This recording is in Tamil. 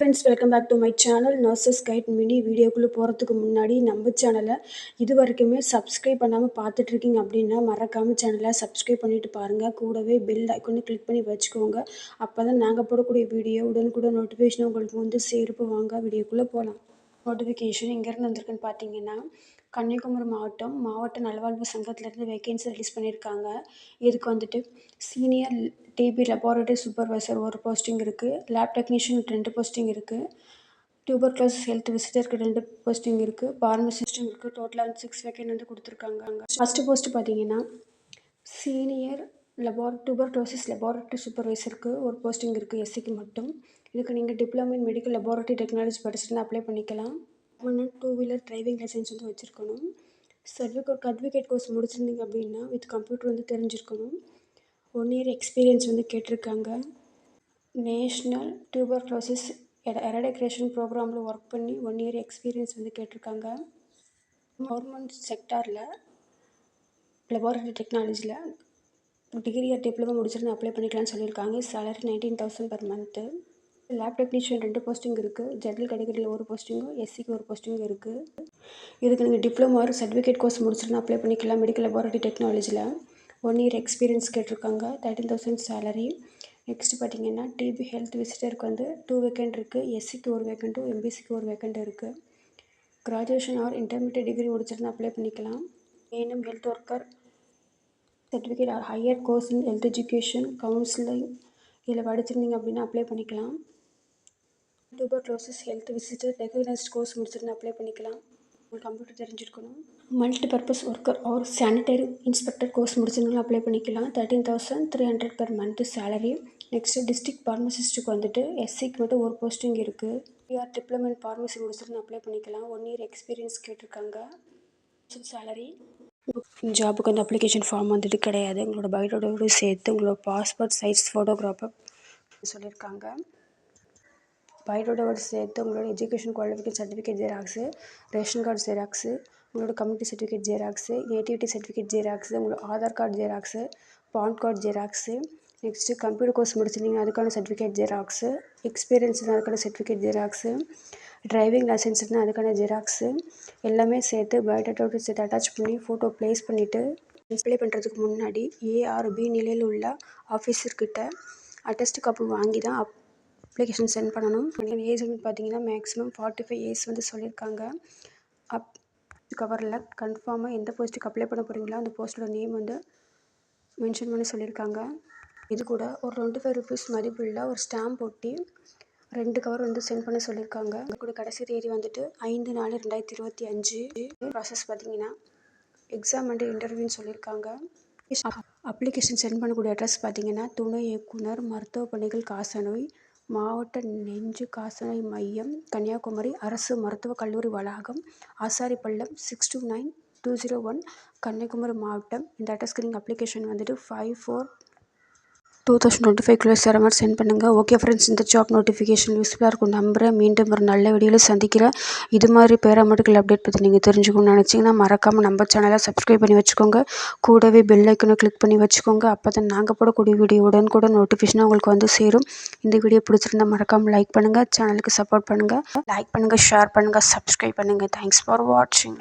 Friends welcome back to my channel nurses guide mini வீடியோக்குள்ளே போகிறதுக்கு முன்னாடி நம்ம சேனலை இது வரைக்குமே சப்ஸ்கிரைப் பண்ணாமல் பார்த்துட்ருக்கீங்க அப்படின்னா மறக்காமல் சேனலை சப்ஸ்கிரைப் பண்ணிவிட்டு பாருங்கள் கூடவே பெல் ஐக்கொன்னு கிளிக் பண்ணி வச்சுக்கோங்க. அப்போ தான் நாங்கள் போடக்கூடிய வீடியோ உடனுக்குடன் நோட்டிஃபிகேஷன் உங்களுக்கு வந்து சேர்ப்பு வாங்க வீடியோக்குள்ளே போகலாம் நோட்டிஃபிகேஷன் எங்கேருந்து வந்திருக்குன்னு பார்த்தீங்கன்னா கன்னியாகுமரி மாவட்டம் மாவட்ட நலவாழ்வு சங்கத்திலேருந்து வேகன்சி ரிலீஸ் பண்ணியிருக்காங்க. இதுக்கு வந்துட்டு சீனியர் டிபி லெபார்ட்டரி சூப்பர்வைசர் ஒரு போஸ்டிங் இருக்குது லேப் டெக்னீஷியன் ரெண்டு போஸ்டிங் இருக்குது டியூபர் கிளாஸ் ஹெல்த் விசிட்டருக்கு ரெண்டு போஸ்டிங் இருக்குது பார்மசிஸ்டும் இருக்குது டோட்டலாக வந்து சிக்ஸ் வேக்கன் வந்து கொடுத்துருக்காங்க. அங்கே ஃபஸ்ட்டு போஸ்ட்டு பார்த்தீங்கன்னா senior lab tuberculosis laboratory சூப்பர்வைசருக்கு ஒரு போஸ்டிங் இருக்குது எஸ்சிக்கு மட்டும். இதுக்கு நீங்கள் diploma in medical laboratory technology படிச்சுட்டு அப்ளை பண்ணிக்கலாம். ஒன்று டூ வீலர் டிரைவிங் லைசன்ஸ் வந்து வச்சுருக்கணும். சர்டிஃபிகேட் அட்வொகேட் கோர்ஸ் முடிச்சிருந்தீங்க அப்படின்னா வித் கம்ப்யூட்டர் வந்து தெரிஞ்சிருக்கணும். ஒன் இயர் எக்ஸ்பீரியன்ஸ் வந்து கேட்டிருக்காங்க. நேஷ்னல் டியூபர் க்ளோசிஸ் எரடிக்ரேஷன் ப்ரோக்ராமில் ஒர்க் பண்ணி ஒன் இயர் எக்ஸ்பீரியன்ஸ் வந்து கேட்டிருக்காங்க. கவர்மெண்ட் செக்டாரில் லெபார்ட்டரி டெக்னாலஜியில் டிகிரி ஆர் டிப்ளமோ முடிச்சிருந்து அப்ளை பண்ணிக்கலாம்னு சொல்லியிருக்காங்க. Salary nineteen thousand per month lab technician ரெண்டு போஸ்டிங் இருக்குது ஜென்ரல் கேட்டகரியில் ஒரு போஸ்டிங்கும் எஸ்சிக்கு ஒரு போஸ்டிங்கும் இருக்குது இதுக்கு நீங்கள் டிப்ளமோ ஒரு சர்டிஃபிகேட் கோர்ஸ் முடிச்சிருந்தா அப்ளை பண்ணிக்கலாம். மெடிக்கல் லெபார்ட்டரி டெக்னாலஜியில் ஒன் இயர் எக்ஸ்பீரியன்ஸ் கேட்டிருக்காங்க. தேர்ட்டின் தௌசண்ட் சேலரி நெக்ஸ்ட் பார்த்தீங்கன்னா டிபி ஹெல்த் விசிட்டருக்கு வந்து டூ வேக்கண்ட் இருக்குது எஸ்சிக்கு ஒரு வேக்கண்ட்டும் எம்பிசிக்கு ஒரு வேக்கண்ட் இருக்குது கிராஜுவேஷன் ஆர் இன்டர்மீடியட் டிகிரி முடிச்சிருந்தா அப்ளை பண்ணிக்கலாம். ANM health worker certificate or higher course in health education counselling இதில் படிச்சிருந்தீங்க அப்படின்னா அப்ளை பண்ணிக்கலாம். க்ளோசஸ் ஹெல்த் விசிட்டர் ரெகக்னைஸ்ட் கோர்ஸ் முடிச்சிருந்து அப்ளை பண்ணிக்கலாம். உங்களுக்கு கம்ப்யூட்டர் தெரிஞ்சிருக்கணும். Multi purpose worker or sanitary inspector course முடிச்சிருந்தாலும் apply பண்ணிக்கலாம். Thirteen thousand three hundred per month salary next district ஃபார்மசிஸ்ட்டுக்கு வந்துட்டு எஸ்சிக்கு மட்டும் ஒரு போஸ்டிங் இருக்குது பிஆர் டிப்ளமெண்ட் ஃபார்மசி முடிச்சிருந்து அப்ளை பண்ணிக்கலாம். ஒன் இயர் எக்ஸ்பீரியன்ஸ் கேட்டிருக்காங்க. சேலரி ஜாபுக்கு வந்து அப்ளிகேஷன் ஃபார்ம் வந்துட்டு கிடையாது. உங்களோட பயோடோட சேர்த்து உங்களோட பாஸ்போர்ட் சைஸ் ஃபோட்டோகிராஃபர் சொல்லியிருக்காங்க. பயோடேட்டாவோட சேர்த்து உங்களோட education qualification certificate xerox ration card xerox உங்களோட community certificate xerox nativity certificate xerox உங்களோட Aadhaar card xerox PAN card xerox next computer course முடிச்சிருந்தீங்கன்னா அதுக்கான சர்டிஃபிகேட் ஜெராக்ஸு எக்ஸ்பீரியன்ஸ் அதுக்கான சர்டிஃபிகேட் ஜெராக்ஸு டிரைவிங் லைசன்ஸ்னால் அதுக்கான ஜெராக்ஸு எல்லாமே சேர்த்து பயோடேட்டாவோட சேர்த்து அட்டாச் பண்ணி ஃபோட்டோ ப்ளேஸ் பண்ணிவிட்டு டிஸ்பிளே பண்ணுறதுக்கு முன்னாடி ஏஆர்பி நிலையில் உள்ள ஆஃபீஸர்கிட்ட அட்டஸ்ட் காப்பி வாங்கி தான் அப் அப்ளிகேஷன் சென்ட் பண்ணணும். ஏஜ் வந்து பார்த்தீங்கன்னா மேக்ஸிமம் ஃபார்ட்டி ஃபைவ் இயர்ஸ் வந்து சொல்லியிருக்காங்க. அப் கவரில் கன்ஃபார்மாக எந்த போஸ்ட்டுக்கு அப்ளை பண்ண போகிறீங்களோ அந்த போஸ்ட்டோட நேம் வந்து மென்ஷன் பண்ணி சொல்லியிருக்காங்க. இது கூட ஒரு டுவெண்ட்டி ஃபைவ் ருபீஸ் மதிப்புள்ள ஒரு ஸ்டாம்ப் ஒட்டி ரெண்டு கவர் வந்து சென்ட் பண்ண சொல்லியிருக்காங்க கூட கடைசி தேதி வந்துட்டு ஐந்து நாலு ரெண்டாயிரத்தி இருபத்தி அஞ்சு ப்ராசஸ் பார்த்தீங்கன்னா எக்ஸாம் அண்ட் இன்டர்வியூன்னு சொல்லியிருக்காங்க அப்ளிகேஷன் சென்ட் பண்ணக்கூடிய அட்ரஸ் பார்த்தீங்கன்னா துணை இயக்குனர் மருத்துவ பணிகள் காசநோய் மாவட்ட நெஞ்சு காசநோய் மையம் கன்னியாகுமரி அரசு மருத்துவக் கல்லூரி வளாகம் Asaripallam six two nine two zero one Kanyakumari மாவட்டம். இந்த அட்ரஸ்க்கு நீங்கள் அப்ளிகேஷன் வந்துட்டு five four two thousand twenty ஃபைவ்க்குள்ளே சேர மாதிரி சென்ட் பண்ணுங்கள் ஓகே ஃப்ரெண்ட்ஸ் இந்த ஜாப் நோட்டிஃபிகேஷன் யூஸ்ஃபுல்லாக இருக்கும். நம்புகிறேன் மீண்டும் ஒரு நல்ல வீடியோவில் சந்திக்கிறேன். இது மாதிரி பேராமெடிக்கல் அப்டேட் பற்றி நீங்கள் தெரிஞ்சுக்கணும்னு நினச்சிங்கன்னா மறக்காமல் நம்ம சேனலை சப்ஸ்கிரைப் பண்ணி வச்சுக்கோங்க. கூடவே பெல் ஐக்கனை கிளிக் பண்ணி வச்சுக்கோங்க. அப்போ தான் நாங்கள் போடக்கூடிய வீடியோ உடன் கூட நோட்டிஃபிகேஷனாக உங்களுக்கு வந்து சேரும். இந்த வீடியோ பிடிச்சிருந்தா மறக்காமல் லைக் பண்ணுங்கள் சேனலுக்கு சப்போர்ட் பண்ணுங்கள் லைக் பண்ணுங்கள் ஷேர் பண்ணுங்கள் சப்ஸ்கிரைப் பண்ணுங்கள் தேங்க்ஸ் ஃபார் வாட்சிங்